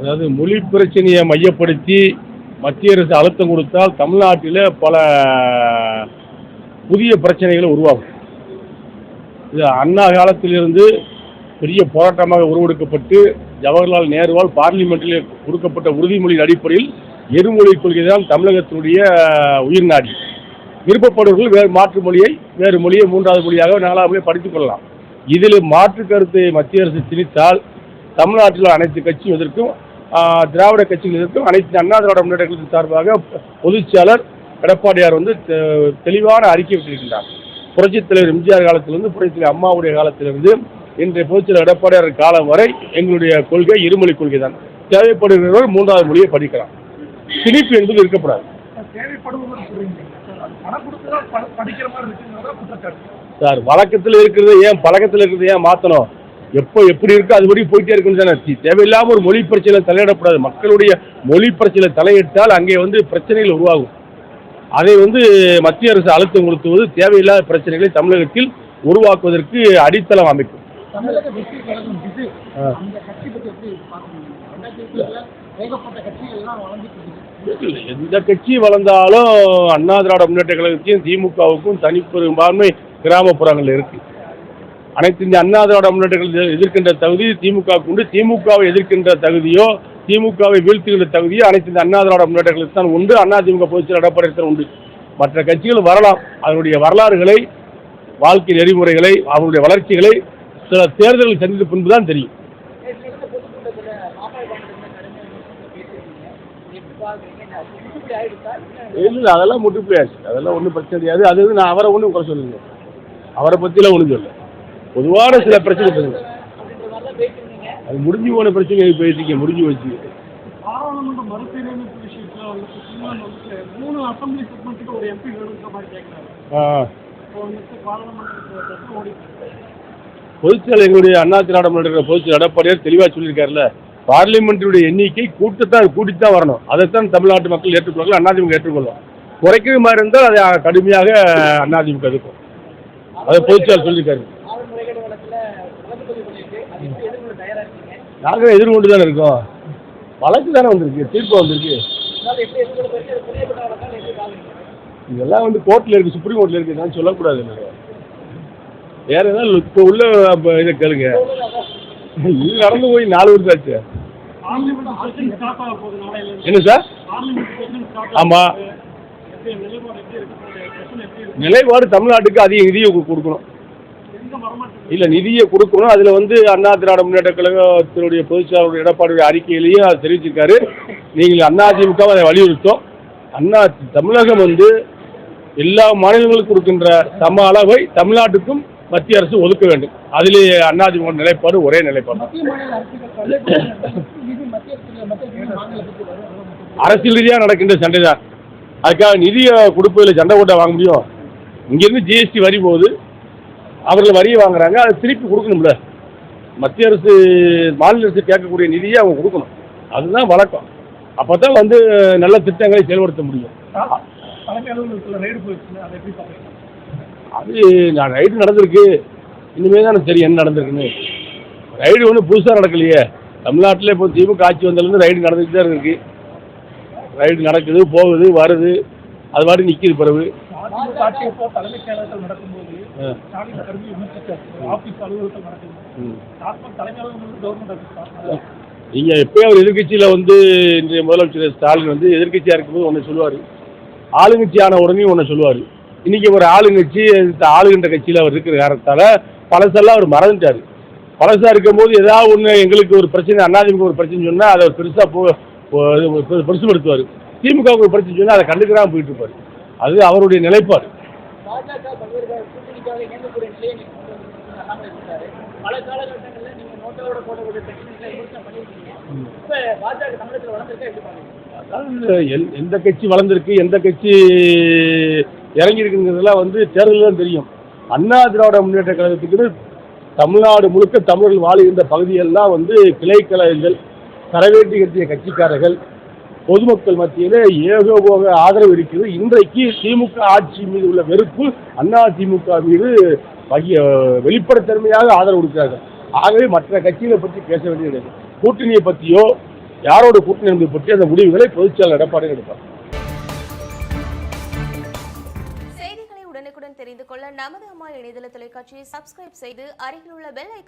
அதாவது மொழி பிரச்சனையை மையப்படுத்தி மத்திய அரசு அழுத்தம் கொடுத்தால் தமிழ்நாட்டில் பல புதிய பிரச்சனைகள் உருவாகும். இது அண்ணா காலத்திலிருந்து பெரிய போராட்டமாக உருவெடுக்கப்பட்டு ஜவஹர்லால் நேருவால் பார்லிமெண்ட்டில் கொடுக்கப்பட்ட உறுதிமொழியின் அடிப்படையில் எருமொழி கொள்கை தான் தமிழகத்தினுடைய உயிர்நாடி விருப்பப்படுவர்கள் வேறு மாற்று மொழியை வேறு மொழியை மூன்றாவது மொழியாக நாலாவது மொழியை படித்துக் கொள்ளலாம். இதில் மாற்று கருத்தை மத்திய அரசு திணித்தால் தமிழ்நாட்டில் அனைத்து கட்சியும் எதிர்க்கும். திராவிட கட்சிகள் எதிர்க்கும் அனைத்து அண்ணா திராவிட முன்னேற்ற கழகத்தின் சார்பாக பொதுச்செயலர் எடப்பாடியார் வந்து தெளிவான அறிக்கை விட்டிருக்கின்றார். புரட்சித் தலைவர் எம்ஜிஆர் காலத்திலிருந்து புரட்சித் தலைவர் அம்மாவுடைய காலத்திலிருந்து இன்றைய பொதுச்செயலர் எடப்பாடியார் காலம் வரை எங்களுடைய கொள்கை இருமொழி கொள்கை தான் தேவைப்படுகிறவர் மூன்றாவது மொழியை படிக்கலாம். திணிப்பு என்பது குற்றச்சாட்டு. சார் வழக்கத்தில் இருக்கிறது ஏன் பழக்கத்தில் இருக்கிறது ஏன் மாற்றணும் எப்போ எப்படி இருக்கோ அதுபடி போயிட்டே இருக்குன்னு தானே. தேவையில்லாம ஒரு மொழி பிரச்சனை தலையிடக்கூடாது. மக்களுடைய மொழி பிரச்சனை தலையிட்டால் அங்கே வந்து பிரச்சனைகள் உருவாகும். அதை வந்து மத்திய அரசு அழுத்தம் கொடுத்துவது தேவையில்லாத பிரச்சனைகளை தமிழகத்தில் உருவாக்குவதற்கு அடித்தளம் அமைக்கும் எந்த கட்சி வளர்ந்தாலும் அண்ணா திராவிட முன்னேற்ற கழகத்தையும் திமுகவுக்கும் தனிப்பெரும்பான்மை கிராமப்புறங்கள் இருக்கு. அனைத்து இந்த அண்ணா திராவிட எதிர்க்கின்ற தகுதி திமுக உண்டு. திமுகவை எதிர்க்கின்ற தகுதியோ திமுகவை வீழ்த்துகின்ற தகுதியோ அனைத்து இந்த அண்ணா திராவிட தான் உண்டு. அண்ணா திமுக பொதுச்செயலர் எடப்பாடி உண்டு. மற்ற கட்சிகள் வரலாம். அதனுடைய வரலாறுகளை வாழ்க்கை நெறிமுறைகளை அவருடைய வளர்ச்சிகளை சில தேர்தல்கள் சந்தித்த பின்பு தான் தெரியும். இல்லை அதெல்லாம் முட்டுப்பிடியாச்சு அதெல்லாம் ஒன்றும் பிரச்சனை கிடையாது. அது வந்து நான் அவரை ஒன்றும் குறை சொல்லுங்க அவரை பற்றிலாம் ஒன்றும் சொல்லலை. பொதுவான சில பிரச்சனை அது முடிஞ்சு போன பிரச்சனை பேசிக்க முடிஞ்சு வச்சு பொதுச்செயலர் எங்களுடைய அண்ணா திராவிட முன்னேற்ற பொதுச்செயலர் எடப்பாடியார் தெளிவாக சொல்லியிருக்காருல்ல பார்லிமெண்ட்டுடைய எண்ணிக்கை கூட்டத்தான் கூட்டித்தான் வரணும். அதைத்தான் தமிழ்நாட்டு மக்கள் ஏற்றுக்கொள்வார்கள் அதிமுக ஏற்றுக்கொள்ளும். குறைக்கிற மாதிரி இருந்தால் அதை கடுமையாக அதிமுக எதிர்க்கும். அதை பொதுச்செயலர் சொல்லியிருக்காரு. நாங்கள் எதிர்கொண்டு தானே இருக்கோம். வழக்கு தானே வந்திருக்கு தீர்ப்பு வந்திருக்கு. இதெல்லாம் வந்து கோர்ட்டில் இருக்குது சுப்ரீம் கோர்ட்டில் இருக்குது நான் சொல்லக்கூடாது வேற ஏதாவது இப்போ உள்ள இதை கேளுங்க. இது நடந்து போய் நாலு வருஷம் ஆச்சு என்ன சார்? ஆமாம் நிலைப்பாடு தமிழ்நாட்டுக்கு அதிக நிதியை கொடுக்கணும். இல்லை நிதியை கொடுக்கணும். அதில் வந்து அண்ணா திராவிட முன்னேற்ற கழகத்தினுடைய பொதுச்செயலாளர் எடப்பாடியுடைய அறிக்கையிலேயே அதை தெரிவிச்சிருக்காரு. நீங்கள் அதிமுக அதை வலியுறுத்தோம். அண்ணா தமிழகம் வந்து எல்லா மாநிலங்களுக்கும் கொடுக்கின்ற சம அளவை தமிழ்நாட்டுக்கும் மத்திய அரசு ஒதுக்க வேண்டும். அதிலே அதிமுக நிலைப்பாடு ஒரே நிலைப்பாடு. அரசியல் ரீதியாக நடக்கின்ற சண்டை தான் அதுக்காக நிதியை கொடுப்பதில் சண்டை போட்டா வாங்க முடியும். இங்கேருந்து ஜிஎஸ்டி வரி போகுது. அவர்கள் வரியை வாங்குறாங்க அதை திருப்பி கொடுக்கணும்ல. மத்திய அரசு மாநில அரசு கேட்கக்கூடிய நிதியை அவங்க கொடுக்கணும். அதுதான் வழக்கம். அப்போ தான் வந்து நல்ல திட்டங்களை செயல்படுத்த முடியும். அதை நான் ரைடு நடந்திருக்கு. இனிமேல் தான் தெரியும் என்ன நடந்திருக்குன்னு. ரைடு ஒன்றும் புதுசாக நடக்கலையே. தமிழ்நாட்டில் இப்போ திமுக ஆட்சி வந்ததுலேருந்து ரைடு நடந்துட்டு தான் இருக்கு. ரைடு நடக்குது போகுது வருது. அது மாதிரி நிற்கிது பிறகு. ஆட்சி இப்போ தலைமைச் செயலகத்தில் நடக்கும்போது. ஸ்டாலின் கருவி விமர்சிச்சார். ஆஃபீஸ் அலுவலகத்தில் நடக்குது. ம். டாஸ்மாக் தலைமை அலுவலகம் கவர்மெண்ட் ஆஃபீஸ் நீங்கள் எப்போ அவர் எதிர்க்கட்சியில் வந்து இன்றைய முதலமைச்சர் ஸ்டாலின் வந்து எதிர்க்கட்சியாக இருக்கும்போது ஒன்று சொல்லுவார். ஆளுங்கட்சியான உடனே ஒன்று சொல்லுவார். இன்றைக்கி ஒரு ஆளுங்கட்சி ஆளுகின்ற கட்சியில் அவர் இருக்கிற காரணத்தால் பழசெல்லாம் அவர் மறந்துட்டார். பழசாக இருக்கும்போது ஏதாவது ஒன்று எங்களுக்கு ஒரு பிரச்சனை அண்ணாதிமுக ஒரு பிரச்சனை சொன்னால் அதை பெருசாக போ பெருசுபடுத்துவார். திமுக ஒரு பிரச்சனை சொன்னால் அதை கண்டுக்கிறாம போயிட்டு இருப்பார். அது அவருடைய நிலைப்பாடு. பல காலகட்டங்களில் நீங்க நோட்டோட போடக்கூடிய எந்த கட்சி வளர்ந்துருக்கு எந்த கட்சி இறங்கியிருக்குங்கிறதெல்லாம் வந்து தேர்தலில் தான் தெரியும். அண்ணா திராவிட முன்னேற்ற கழகத்துக்கு தமிழ்நாடு முழுக்க தமிழர்கள் வாழுகின்ற பகுதியெல்லாம் வந்து கிளை கழகங்கள் கரவேட்டி கட்டிய கட்சிக்காரர்கள் பொதுமக்கள் மத்தியில் ஏகோபோக ஆதரவு இருக்கிறது. இன்றைக்கு திமுக ஆட்சி மீது உள்ள வெறுப்பு அண்ணா திமுக மீது வகி வெளிப்படைத்தன்மையாக ஆதரவு கொடுக்கிறார்கள். ஆகவே மற்ற கட்சிகளை பற்றி பேச வேண்டியது கூட்டணியை பற்றியோ யாரோட கூட்டணி என்பது பற்றி அந்த முடிவுகளை பொதுச்செயலர் எடப்பாடி எடுப்பார். செய்திகளை உடனுக்குடன் தெரிந்து கொள்ள நமது அம்மா இணையதள தொலைக்காட்சியை சப்ஸ்கிரைப் செய்து அருகில் உள்ள பெல் ஐக்கானை